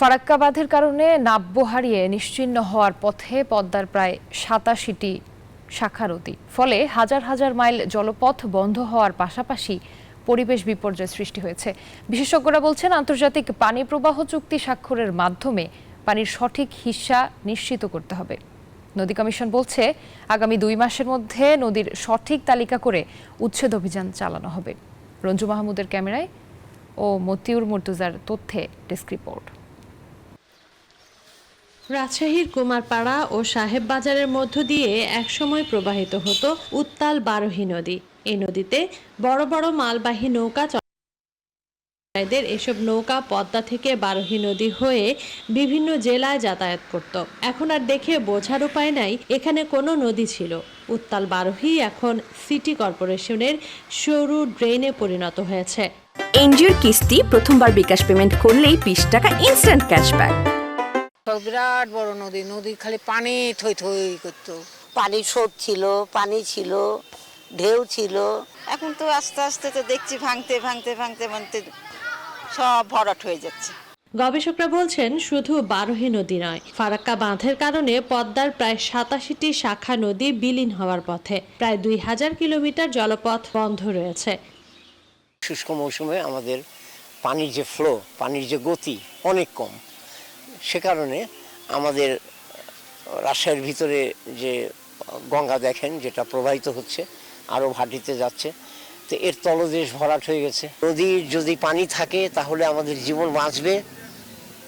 ফারাক্কা বাঁধের কারণে নাব্য হারিয়ে নিশ্চিহ্ন হওয়ার পথে পদ্মার প্রায় সাতাশিটি শাখা নদী ফলে হাজার হাজার মাইল জলপথ বন্ধ হওয়ার পাশাপাশি পরিবেশ বিপর্যয় সৃষ্টি হয়েছে। বিশেষজ্ঞরা বলছেন, আন্তর্জাতিক পানি প্রবাহ চুক্তি স্বাক্ষরের মাধ্যমে পানির সঠিক হিস্সা নিশ্চিত করতে হবে। নদী কমিশন বলছে, আগামী দুই মাসের মধ্যে নদীর সঠিক তালিকা করে উচ্ছেদ অভিযান চালানো হবে। রঞ্জু মাহমুদের ক্যামেরায় ও মতিউর মুর্তুজার তথ্যে ডেস্ক রিপোর্ট। রাজশাহীর কুমারপাড়া ও সাহেব বাজারের মধ্য দিয়ে একসময় প্রবাহিত হতো উত্তাল বারোহী নদী। এই নদীতে বড় বড় মালবাহী নৌকা চলাচলকারীদের এসব নৌকা পদ্মা থেকে বারোহী নদী হয়ে বিভিন্ন জেলায় যাতায়াত করত। এখন আর দেখে বোঝার উপায় নাই, এখানে কোনো নদী ছিল। উত্তাল বারোহী এখন সিটি কর্পোরেশনের সরু ড্রেনে পরিণত হয়েছে। এনজিওর কিস্তি প্রথমবার বিকাশ পেমেন্ট করলেই বিশ টাকা ইনস্ট্যান্ট ক্যাশব্যাক। বিরাট বড় নদী নদী খালি পানি থই থই করতো। পানির স্রোত ছিল পানি ছিল ঢেউ ছিল। এখন তো আস্তে আস্তে তো দেখছি ভাঙতে ভাঙতে ভাঙতে ভাঙতে সব ভরাট হয়ে যাচ্ছে। গবেষকরা বলছেন শুধু বারোহী নদী নয় ফারাক্কা বাঁধের কারণে পদ্মার প্রায় সাতাশিটি শাখা নদী বিলীন হওয়ার পথে প্রায় দুই হাজার কিলোমিটার জলপথ বন্ধ রয়েছে। শুষ্ক মৌসুমে আমাদের পানির যে ফ্লো পানির যে গতি অনেক কম। সে কারণে আমাদের রাজশাহীর ভিতরে যে গঙ্গা দেখেন, যেটা প্রবাহিত হচ্ছে আরও ভাটিতে যাচ্ছে, তো এর তলদেশ ভরাট হয়ে গেছে। নদীর যদি পানি থাকে, তাহলে আমাদের জীবন বাঁচবে,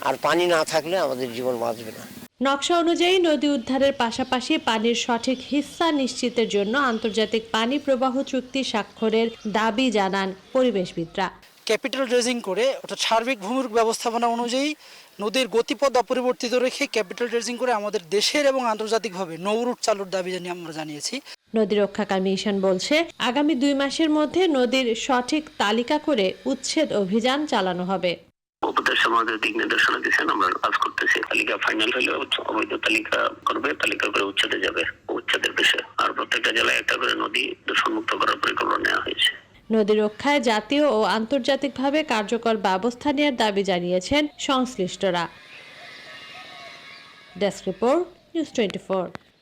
আর পানি না থাকলে আমাদের জীবন বাঁচবে না। নকশা অনুযায়ী নদী উদ্ধারের পাশাপাশি পানির সঠিক হিস্সা নিশ্চিতের জন্য আন্তর্জাতিক পানি প্রবাহ চুক্তি স্বাক্ষরের দাবি জানান পরিবেশবিদরা। ক্যাপিটাল ড্রেজিং করে অর্থাৎ সার্বিক ভূমির ব্যবস্থাপনা অনুযায়ী নদীর গতিপথ অপরিবর্তিত রেখে ক্যাপিটাল ড্রেজিং করে আমাদের দেশের এবং আন্তর্জাতিকভাবে নৌরুট চালুর দাবি জানিয়ে আমরা জানিয়েছি। নদী রক্ষা কমিশন বলছে আগামী দুই মাসের মধ্যে নদীর সঠিক তালিকা করে উচ্ছেদ অভিযান চালানো হবে। উপদেশ আমাদের দিক নির্দেশনা দিচ্ছেন আমরা কাজ করতেছি। তালিকা ফাইনাল হলে উচ্চ- অবৈধ তালিকা করবে তালিকা করে উচ্ছেদে যাবে। নদী রক্ষায় জাতীয় ও আন্তর্জাতিকভাবে কার্যকর ব্যবস্থা নেওয়ার দাবি জানিয়েছেন সংশ্লিষ্টরা। Desk report, news twenty